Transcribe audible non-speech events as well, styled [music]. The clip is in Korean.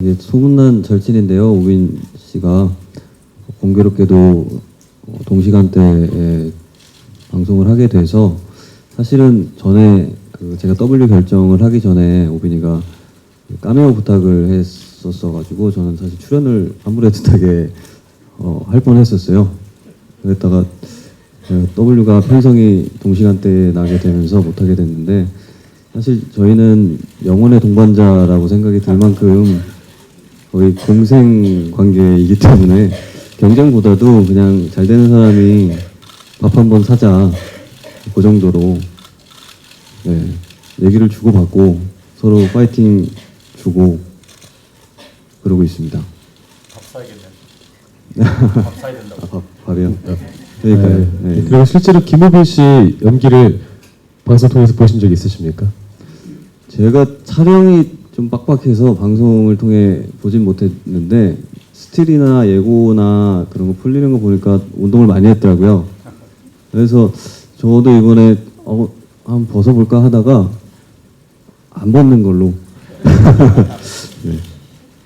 이게 소문난 절친인데요. 우빈 씨가 공교롭게도 어, 동시간대에 방송을 하게 돼서 사실은 전에 그 제가 W 결정을 하기 전에 오빈이가 까메오 부탁을 했었어 가지고 저는 사실 출연을 아무래듯하게 어, 할 뻔했었어요. 그랬다가 어, W가 편성이 동시간대에 나게 되면서 못하게 됐는데 사실 저희는 영혼의 동반자라고 생각이 들 만큼 거의 공생 관계이기 때문에 경쟁보다도 그냥 잘 되는 사람이 밥 한 번 사자 그 정도로 네, 얘기를 주고받고 서로 파이팅 주고 그러고 있습니다. 밥 사야겠네. [laughs] 밥 사야 된다고. 아, 밥, 밥이요? 그러니까요. 네. 네. 그리고 실제로 김우빈 씨 연기를 방송 통해서 보신 적 있으십니까? 제가 촬영이 좀 빡빡해서 방송을 통해 보진 못했는데 스틸이나 예고나 그런 거 풀리는 거 보니까 운동을 많이 했더라고요. 그래서 저도 이번에 어, 한번 벗어볼까 하다가 안 벗는 걸로. 네. [laughs]